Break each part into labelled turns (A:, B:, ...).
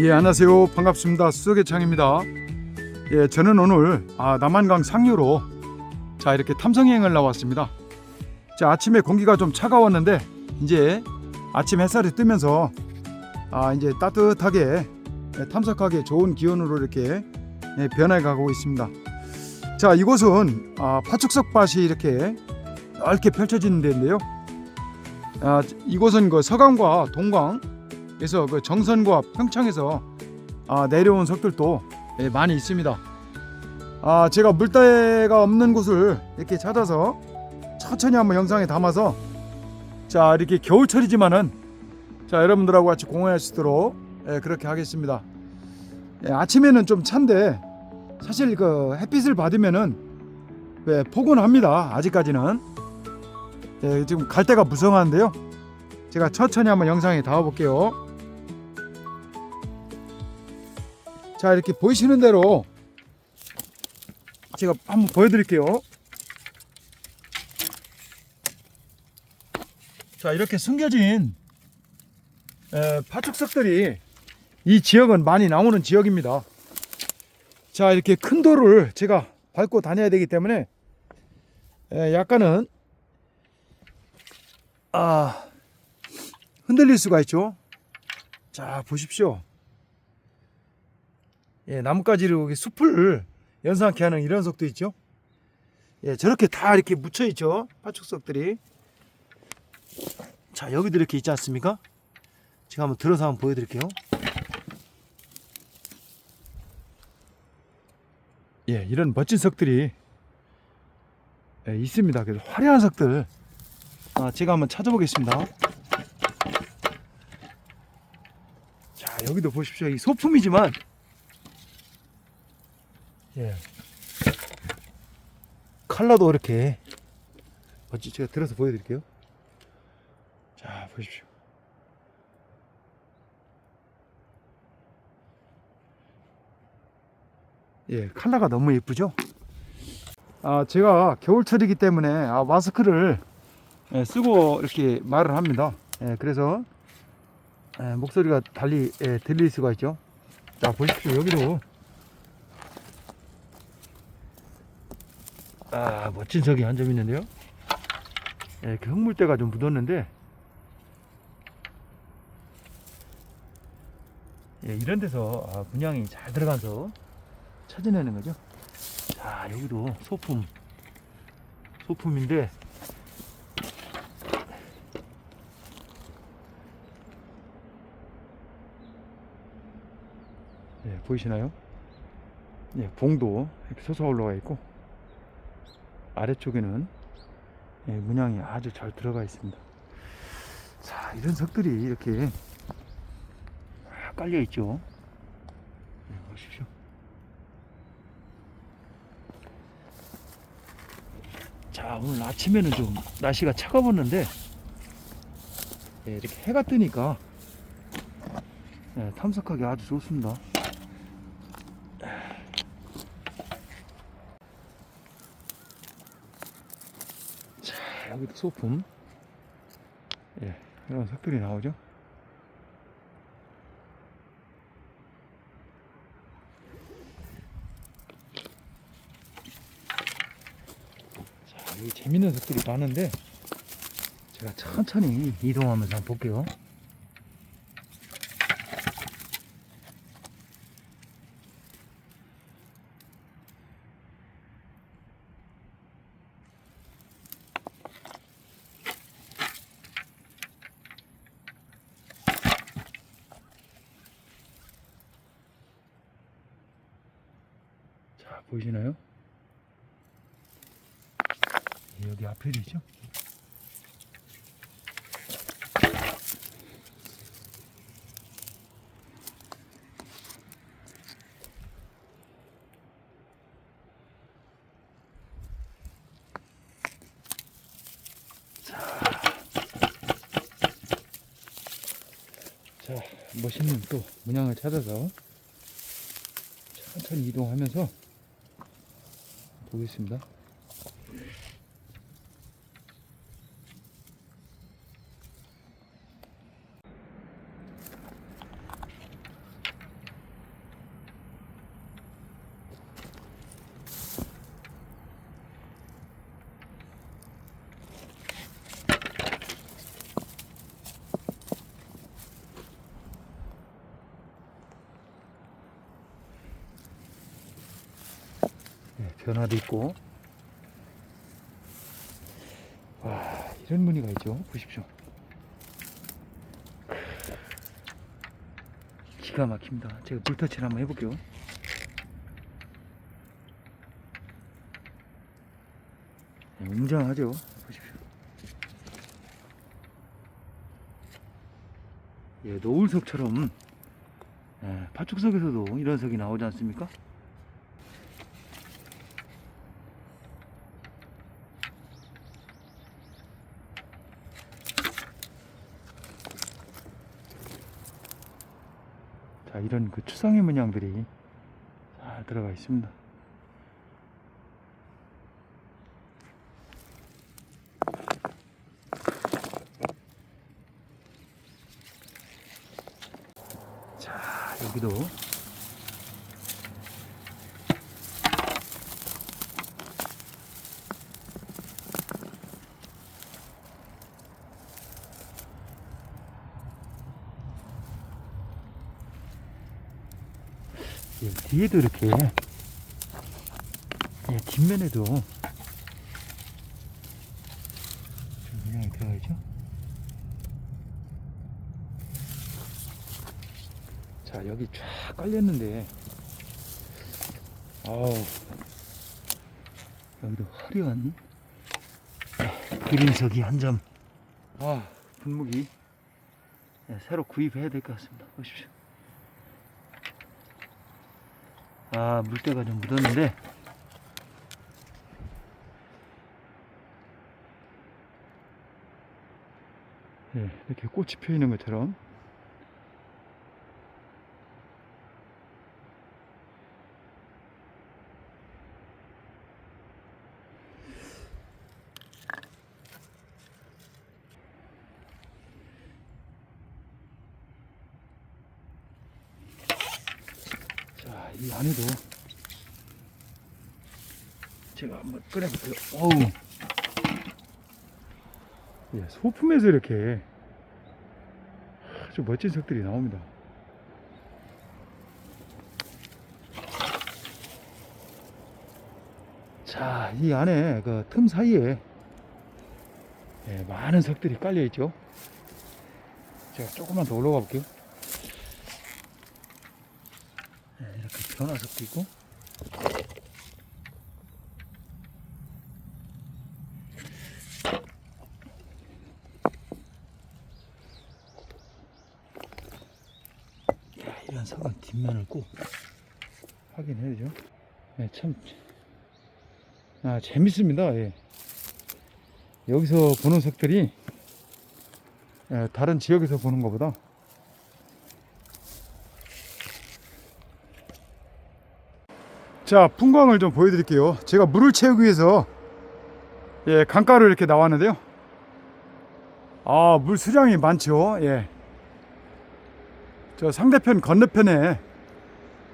A: 예, 안녕하세요. 반갑습니다. 수석의 창입니다. 예, 저는 오늘 아, 남한강 상류로 자 이렇게 탐성여행을 나왔습니다. 자 아침에 공기가 좀 차가웠는데 이제 아침 햇살이 뜨면서 아 이제 따뜻하게 예, 탐색하기 좋은 기온으로 이렇게 예, 변해가고 있습니다. 자 이곳은 아, 파축석밭이 이렇게 넓게 펼쳐지는 데인데요. 아, 이곳은 그 서강과 동강 에서 그 정선과 평창에서 아, 내려온 석들도 예, 많이 있습니다. 아, 제가 물때가 없는 곳을 이렇게 찾아서 천천히 한번 영상에 담아서 자 이렇게 겨울철이지만은 자 여러분들하고 같이 공연할 수 있도록 예, 그렇게 하겠습니다. 예, 아침에는 좀 찬데 사실 그 햇빛을 받으면은 예, 포근합니다. 아직까지는 예, 지금 갈 데가 무성한데요. 제가 천천히 한번 영상에 담아 볼게요. 자 이렇게 보이시는 대로 제가 한번 보여드릴게요. 자 이렇게 숨겨진 에, 파축석들이 이 지역은 많이 나오는 지역입니다. 자 이렇게 큰 돌을 제가 밟고 다녀야 되기 때문에 에, 약간은 아 흔들릴 수가 있죠. 자 보십시오. 예, 나뭇가지로 이렇게 숲을 연상케 하는 이런 석도 있죠. 예, 저렇게 다 이렇게 묻혀 있죠. 파축석들이. 자, 여기도 이렇게 있지 않습니까? 제가 한번 들어서 한번 보여드릴게요. 예, 이런 멋진 석들이 예, 있습니다. 그래서 화려한 석들. 아, 제가 한번 찾아보겠습니다. 자, 여기도 보십시오. 이 소품이지만 예. 칼라도 이렇게 멋지 제가 들어서 보여드릴게요. 자 보십시오. 예, 칼라가 너무 예쁘죠? 아, 제가 겨울철이기 때문에 아, 마스크를 예, 쓰고 이렇게 말을 합니다. 예, 그래서 예, 목소리가 달리 예, 들릴 수가 있죠. 자, 보십시오. 여기도 아 멋진 석이 한 점 있는데요. 예, 이렇게 흙물때가 좀 묻었는데 예, 이런 데서 아, 분양이 잘 들어가서 찾아내는 거죠. 자 여기도 소품 소품인데 예, 보이시나요? 예, 봉도 이렇게 솟아 올라와 있고 아래쪽에는 예, 문양이 아주 잘 들어가 있습니다. 자, 이런 석들이 이렇게 쫙 깔려 있죠. 예, 보십시오. 자, 오늘 아침에는 좀 날씨가 차가웠는데 예, 이렇게 해가 뜨니까 예, 탐색하기 아주 좋습니다. 여기도 소품. 예 이런 색들이 나오죠? 자 여기 재밌는 색들이 많은데 제가 천천히 이동하면서 한번 볼게요 자 보이시나요? 여기 앞에이죠 자, 멋있는 또 문양을 찾아서 천천히 이동하면서 보겠습니다. 변화도 있고. 와, 이런 무늬가 있죠. 보십시오. 기가 막힙니다. 제가 물터치를 한번 해볼게요. 네, 웅장하죠. 보십시오. 예, 노을석처럼 예, 파축석에서도 이런 석이 나오지 않습니까? 이런 그 추상의 문양들이 잘 들어가 있습니다. 자, 여기도 예, 뒤에도 이렇게. 예, 뒷면에도. 좀 문양이 들어가 있죠? 자 여기 쫙 깔렸는데. 아우. 여기도 화려한 네, 그림석이 한 점. 아 분무기. 네, 새로 구입해야 될 것 같습니다. 보십시오 아 물때가 좀 묻었는데. 예, 이렇게 꽃이 펴 있는 것처럼 자, 이 안에도 제가 한번 꺼내볼게요. 어우. 예, 소품에서 이렇게 아주 멋진 석들이 나옵니다. 자, 이 안에 그 틈 사이에 예, 많은 석들이 깔려 있죠. 제가 조금만 더 올라가 볼게요. 네, 이렇게 변화석도 있고 야, 이런 뒷면을 꼭 확인해야죠 네, 참 아, 재밌습니다 예. 여기서 보는 석들이 예, 다른 지역에서 보는 것보다 자, 풍광을 좀 보여드릴게요. 제가 물을 채우기 위해서 예, 강가로 이렇게 나왔는데요. 아, 물 수량이 많죠. 예. 저 상대편 건너편에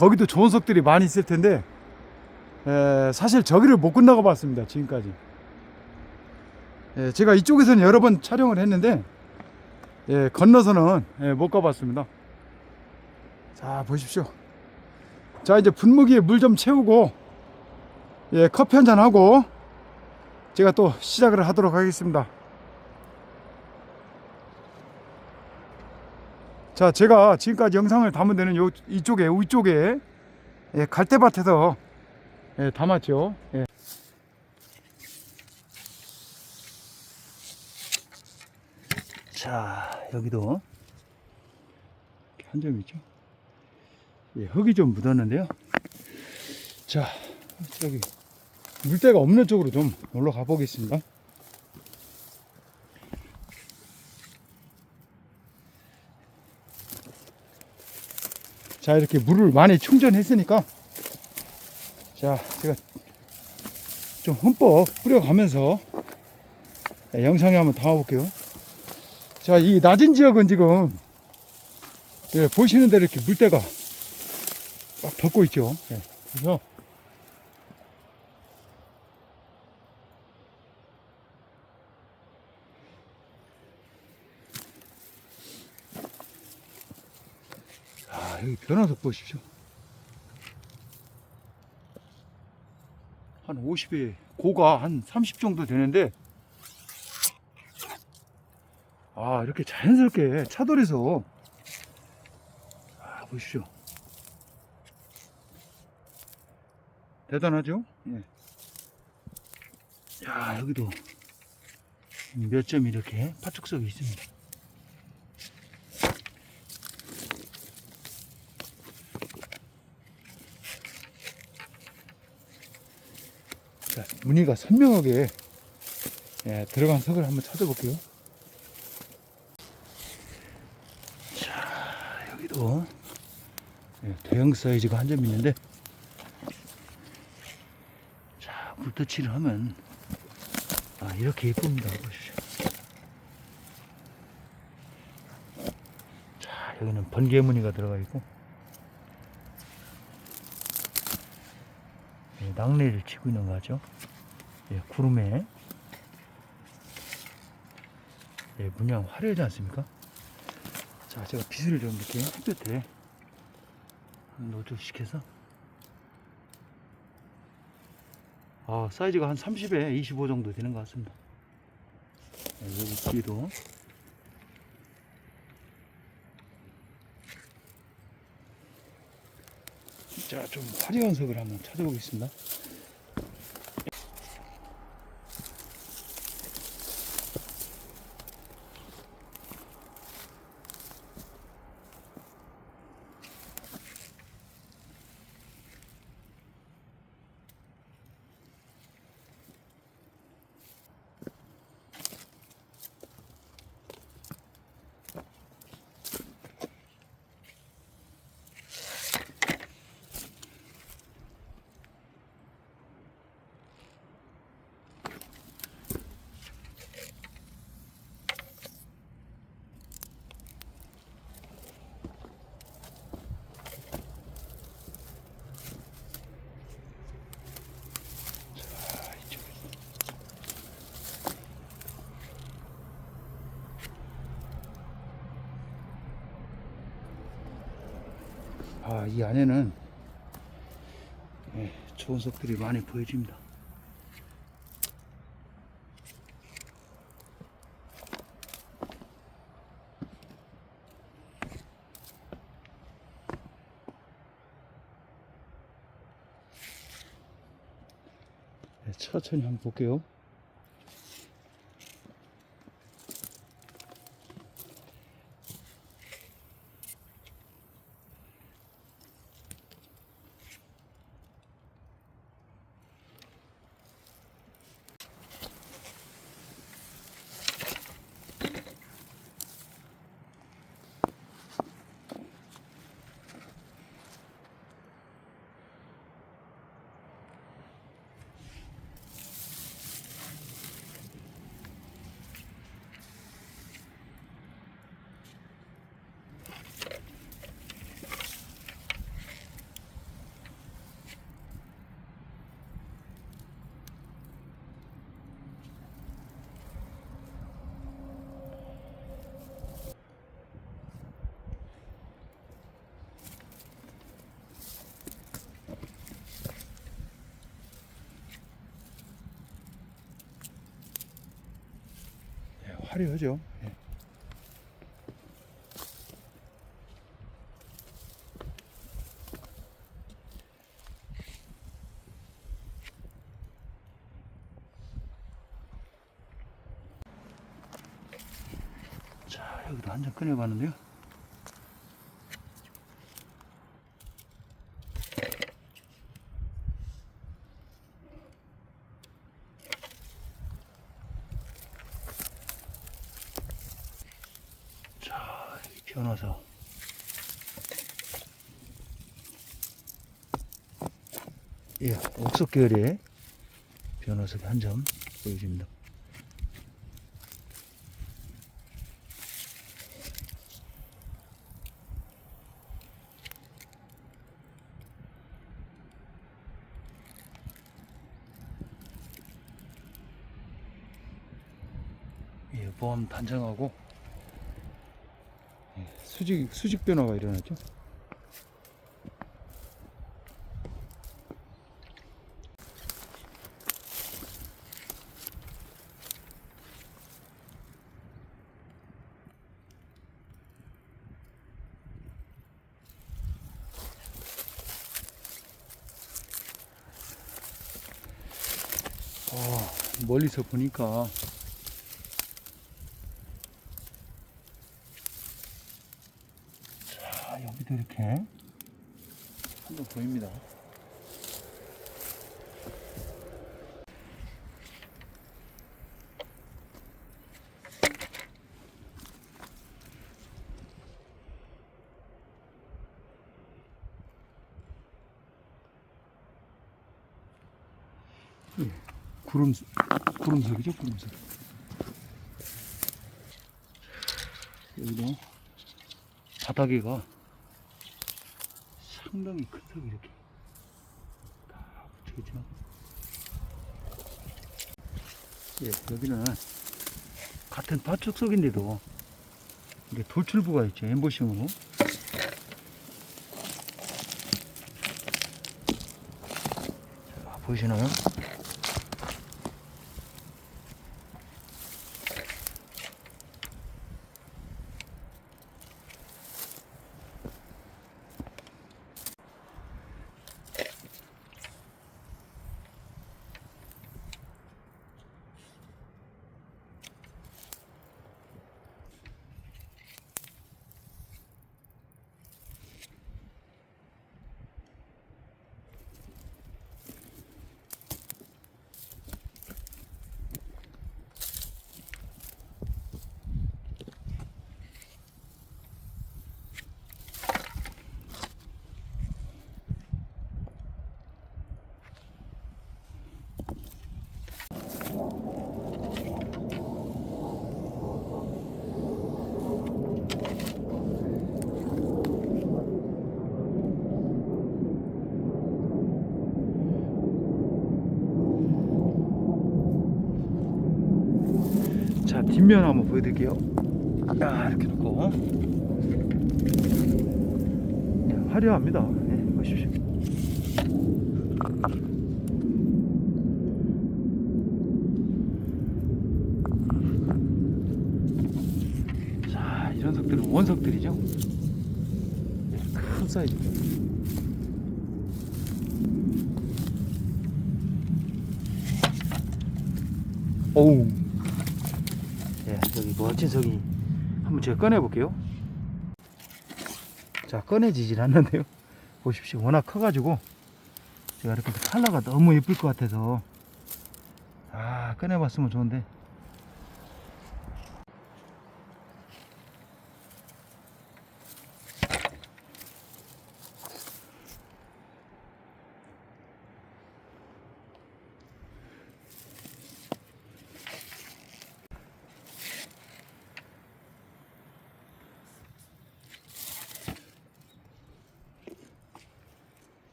A: 거기도 좋은 석들이 많이 있을 텐데 에, 사실 저기를 못 건너가 봤습니다. 지금까지. 예, 제가 이쪽에서는 여러 번 촬영을 했는데 예, 건너서는 예, 못 가봤습니다. 자, 보십시오. 자 이제 분무기에 물 좀 채우고 예 커피 한 잔 하고 제가 또 시작을 하도록 하겠습니다 자 제가 지금까지 영상을 담은 데는 요 이쪽에 위쪽에 예, 갈대밭에서 예, 담았죠 예. 자 여기도 한점 있죠 예, 흙이 좀 묻었는데요. 자, 여기 물때가 없는 쪽으로 좀 올라가 보겠습니다. 자, 이렇게 물을 많이 충전했으니까 자, 제가 좀 흠뻑 뿌려가면서 네, 영상에 한번 담아볼게요. 자, 이 낮은 지역은 지금 예, 보시는 대로 이렇게 물때가 꽉 덮고 있죠. 예, 그래서 변화석 보십시오. 한 50에 고가 한 30 정도 되는데 아 이렇게 자연스럽게 차돌에서 아 보십시오 대단하죠? 예. 야 여기도 몇 점 이렇게 파축석이 있습니다. 무늬가 선명하게 예, 들어간 석을 한번 찾아볼게요. 자, 여기도 예, 대형 사이즈가 한 점 있는데 자, 물터치를 하면 아, 이렇게 예쁩니다. 보십시오. 자, 여기는 번개 무늬가 들어가 있고 예, 낙뢰를 치고 있는 거죠. 예, 구름에 예, 문양 화려하지 않습니까? 자, 제가 빛을 좀 이렇게 햇볕에 노출시켜서 아, 사이즈가 한 30에 25 정도 되는 것 같습니다. 네, 여기 뒤에도 자, 좀 화려한 석을 한번 찾아보겠습니다. 아, 이 안에는 예, 좋은 석들이 많이 보여집니다. 네, 천천히 한번 볼게요. 예, 화려하죠. 예. 자, 여기도 한 장 꺼내봤는데요. 자, 이 변호사. 예, 옥석 계열의 변호석이 한점 보여집니다. 예, 보험 단정하고 예, 수직 수직 변화가 일어났죠. 어, 멀리서 보니까 자 여기도 이렇게 한번 보입니다. 구름 구름석이죠 구름석. 여기도 바닥에가 상당히 큰 석이 이렇게 다 붙여있죠. 예, 여기는 같은 파축석인데도 이게 돌출부가 있죠 엠보싱으로. 자, 보이시나요? 자 뒷면 한번 보여드릴게요. 야 이렇게 놓고. 야, 화려합니다. 네, 보십시오. 자 이런 석들은 원석들이죠? 큰 사이즈 오우 예, 여기 멋진 석이 한번 제가 꺼내 볼게요. 자, 꺼내지질 않는데요. 보십시오. 워낙 커가지고 제가 이렇게 컬러가 너무 예쁠 것 같아서 아, 꺼내봤으면 좋은데.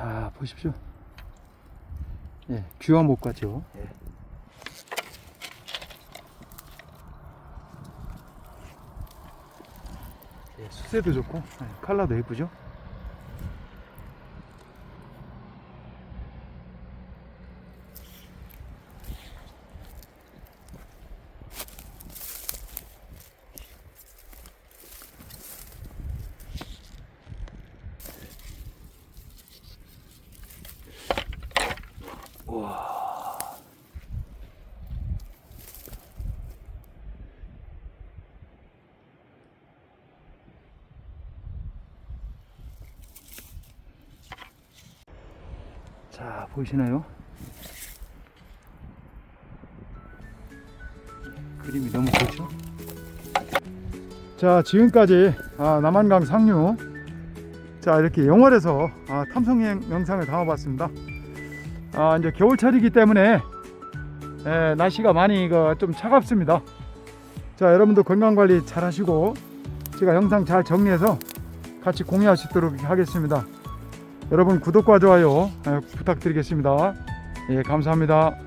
A: 자, 보십시오. 예, 귀한 목 같죠? 예. 예, 수세도 좋고, 예, 컬러도 예쁘죠? 자, 보이시나요? 그림이 너무 좋죠? 자, 지금까지 아, 남한강 상류 자 이렇게 영월에서 아, 탐성여행 영상을 담아봤습니다. 아 이제 겨울철이기 때문에 예, 날씨가 많이 그, 좀 차갑습니다. 자 여러분도 건강 관리 잘 하시고 제가 영상 잘 정리해서 같이 공유하시도록 하겠습니다. 여러분 구독과 좋아요 예, 부탁드리겠습니다. 예 감사합니다.